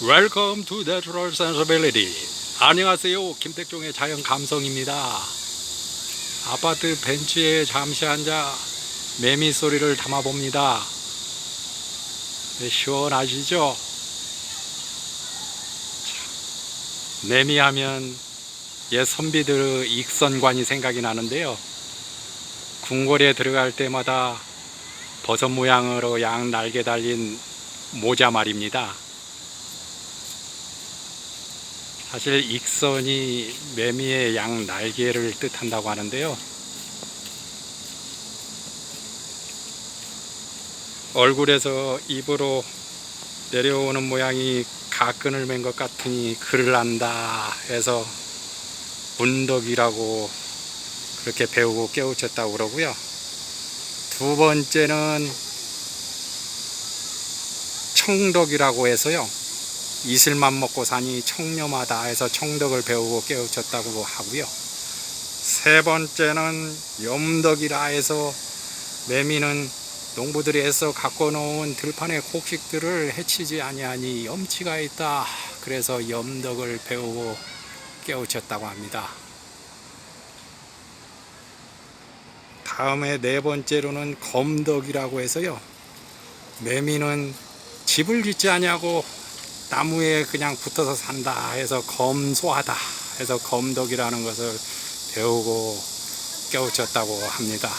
Welcome to Natural Sensibility. 안녕하세요. 김택종의 자연 감성입니다. 아파트 벤치에 잠시 앉아 매미 소리를 담아봅니다. 네, 시원하시죠? 참, 매미 하면 옛 선비들의 익선관이 생각이 나는데요. 궁궐에 들어갈 때마다 버섯 모양으로 양 날개 달린 모자 말입니다. 사실 익선이 매미의 양 날개를 뜻한다고 하는데요. 얼굴에서 입으로 내려오는 모양이 가끈을 맨 것 같으니 글을 안다 해서 문덕이라고 그렇게 배우고 깨우쳤다고 그러고요. 두 번째는 청덕이라고 해서요. 이슬만 먹고 사니 청렴하다 해서 청덕을 배우고 깨우쳤다고 하고요. 세 번째는 염덕이라 해서 매미는 농부들이 애써 갖고 놓은 들판의 곡식들을 해치지 아니하니 염치가 있다. 그래서 염덕을 배우고 깨우쳤다고 합니다. 다음에 네 번째로는 검덕이라고 해서요. 매미는 집을 짓지 아니하고 나무에 그냥 붙어서 산다 해서 검소하다 해서 검덕이라는 것을 배우고 깨우쳤다고 합니다.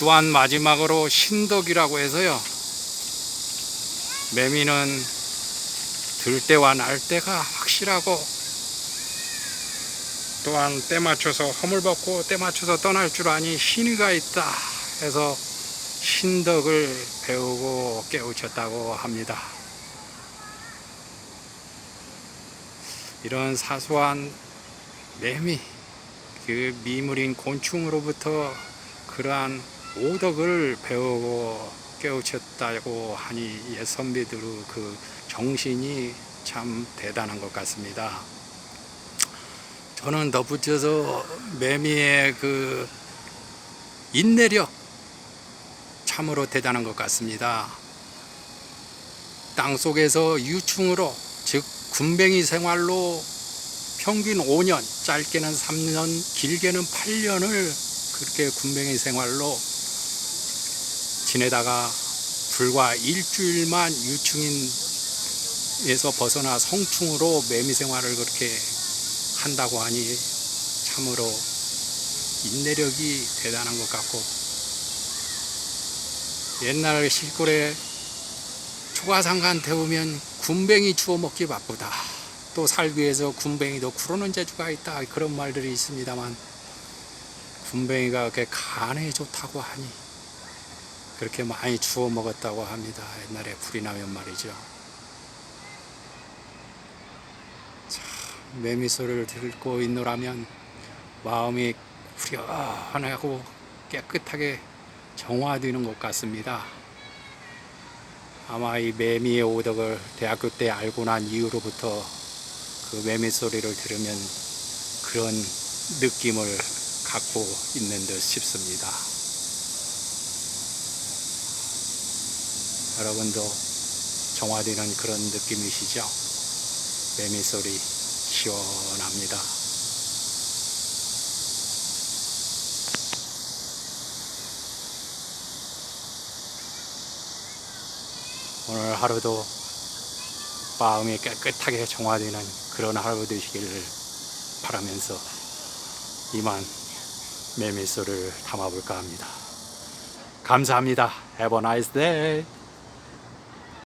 또한 마지막으로 신덕이라고 해서요. 매미는 들 때와 날 때가 확실하고 또한 때 맞춰서 허물 벗고 때 맞춰서 떠날 줄 아니 신의가 있다 해서 신덕을 배우고 깨우쳤다고 합니다. 이런 사소한 매미, 그 미물인 곤충으로부터 그러한 오덕을 배우고 깨우쳤다고 하니 옛 선비들의 그 정신이 참 대단한 것 같습니다. 저는 덧붙여서 매미의 그 인내력 참으로 대단한 것 같습니다. 땅 속에서 유충으로 즉 군뱅이 생활로 평균 5년, 짧게는 3년, 길게는 8년을 그렇게 군뱅이 생활로 지내다가 불과 일주일만 유충인에서 벗어나 성충으로 매미 생활을 그렇게 한다고 하니 참으로 인내력이 대단한 것 같고 옛날 실골에 초가상간 태우면 군뱅이 주워 먹기 바쁘다. 또 살기 위해서 군뱅이도 구르는 재주가 있다. 그런 말들이 있습니다만 군뱅이가 그렇게 간에 좋다고 하니 그렇게 많이 주워 먹었다고 합니다. 옛날에 불이 나면 말이죠. 참, 매미 소리를 듣고 있노라면 마음이 후련하고 깨끗하게 정화되는 것 같습니다. 아마 이 매미의 오덕을 대학교 때 알고 난 이후로부터 그 매미 소리를 들으면 그런 느낌을 갖고 있는 듯 싶습니다. 여러분도 정화되는 그런 느낌이시죠? 매미 소리 시원합니다. 오늘 하루도 마음이 깨끗하게 정화되는 그런 하루 되시기를 바라면서 이만 매미소를 담아볼까 합니다. 감사합니다. Have a nice day.